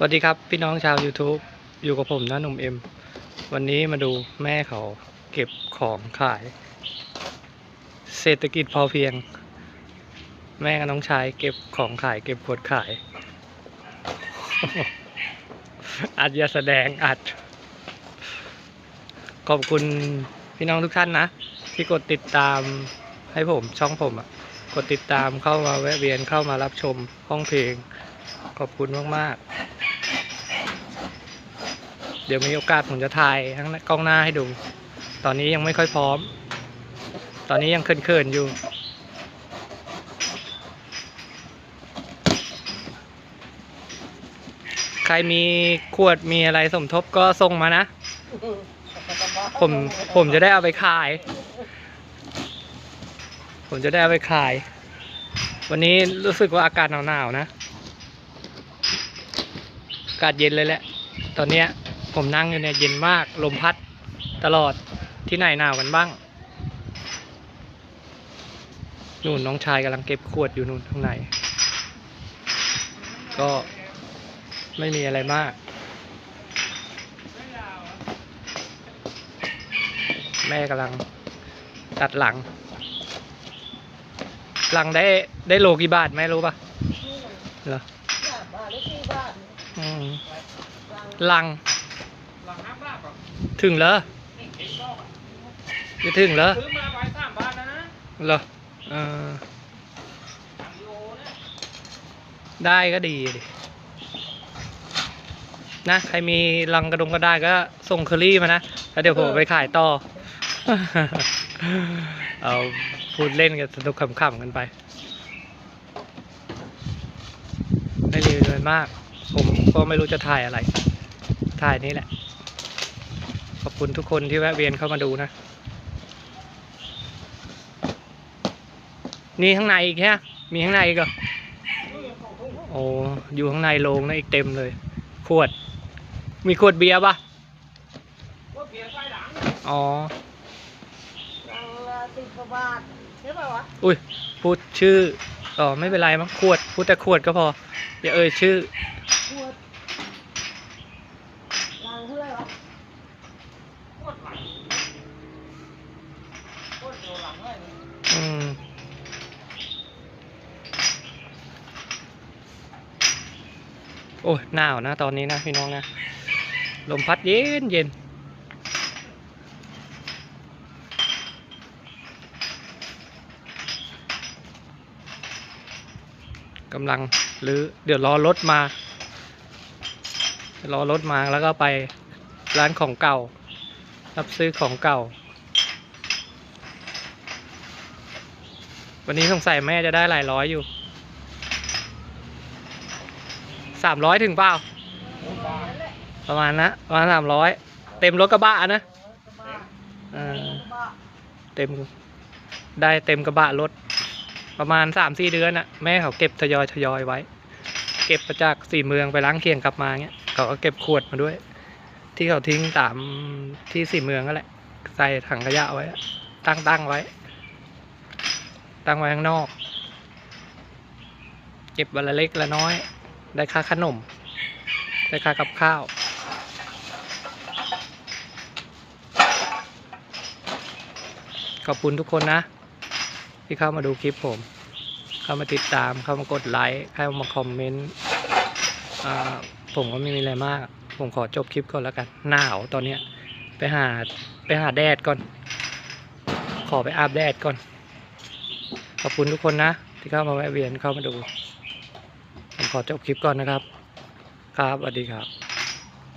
สวัสดีครับพี่น้องชาว YouTube อยู่กับผมนะหนุ่มเอ็ม วันนี้มาดูแม่เขาเก็บของขาย เศรษฐกิจพอเพียง แม่กับน้องชายเก็บของขาย เก็บขวดขาย อัดยาแสดงอัด ขอบคุณพี่น้องทุกท่านนะ ที่กดติดตามให้ผมช่องผมอะกดติดตามเข้ามาแวะเวียนเข้ามารับชมห้องเพลง ขอบคุณมาก ๆ เดี๋ยวมีโอกาสผมจะถ่ายทั้งกล้องหน้าให้ดู ตอนนี้ยังไม่ค่อยพร้อม ตอนนี้ยังเขินๆอยู่ ใครมีขวดมีอะไรสมทบก็ส่งมานะ ผมผมจะได้เอาไปขาย ผมจะได้เอาไปขาย วันนี้รู้สึกว่าอากาศหนาวๆนะ อากาศเย็นเลยแหละ ตอนเนี้ย ผมนั่งอยู่เนี่ยเย็นมาก ลมพัดตลอดที่ไหนหนาวกันบ้าง นู่นน้องชายกำลังเก็บขวดอยู่นู่นข้างใน ก็ไม่มีอะไรมาก แม่กำลังตัดหลัง หลังได้ได้โลกี่บาทไหมรู้ปะเหรอบาทหรือสี่บาทอืมลัง ถึงเหรอนี่เองก็อะจะถึงเหรอซื้อมาใบสามบาทนะนะเหรอเออสามกิโลเนี่ยได้ก็ดีดินะใครมีลังกระดงก็ได้ก็ส่งเคอรี่มานะแล้วเดี๋ยวผมเอาไปขายต่อ เอาพูดเล่นกันสนุกขำๆกันไปไม่รีวิวอะไรมาก ผมก็ไม่รู้จะถ่ายอะไร ถ่ายนี้แหละข อบคุณทุกคนที่แวะเวียนเข้ามาดูนะ นี่ข้างในอีกแค่มีข้างในอีกเหรอโอ้อยู่ข้างในโรงนะอีกเต็มเลย ขวด มีขวดเบียร์ปะว่าเบียร์ไส้หลังอ๋อลังละสิบกว่าบาทใช่ป่าวะอุ้ยพูดชื่ออ๋อไม่เป็นไรมั้งขวดพูดแต่ขวดก็พอ อย่าเอ่ยชื่อขวดลังเท่าไหร่วะ โคตรหลังโคตรเดียวหลังเลย อืม โอ้ยหนาวนะตอนนี้นะพี่น้องนะ ลมพัดเย็นเย็นกำลังหรือเดี๋ยวรอรถมา รอรถมาแล้วก็ไปร้านของเก่า รับซื้อของเก่า วันนี้สงสัยแม่จะได้หลายร้อยอยู่ สามร้อยถึงเปล่า ประมาณนะประมาณสามร้อยเต็มรถกระบะนะเออกระบะเต็ม ได้เต็มกระบะรถ ประมาณสามสี่เดือนอะแม่เขาเก็บทยอยทยอยไว้ เก็บมาจากสี่เมืองไปล้างเคียงกลับมาเงี้ยเขาก็เก็บขวดมาด้วย ที่เขาทิ้งตามที่สี่เมืองนั่นแหละ ใส่ถังขยะไว้ ตั้งตั้งไว้ ตั้งไว้ข้างนอก เก็บวันละเล็กละน้อย ได้ค่าขนม ได้ค่ากับข้าว ขอบคุณทุกคนนะ ที่เข้ามาดูคลิปผม เข้ามาติดตาม เข้ามากดไลค์ เข้ามาคอมเมนต์ผมก็ไม่มีอะไรมาก ผมขอจบคลิปก่อนแล้วกัน หนาวตอนเนี้ย ไปหาไปหาแดดก่อน ขอไปอาบแดดก่อน ขอบคุณทุกคนนะ ที่เข้ามาแวะเวียนเข้ามาดู ขอจบคลิปก่อนนะครับ ครับสวัสดีครับ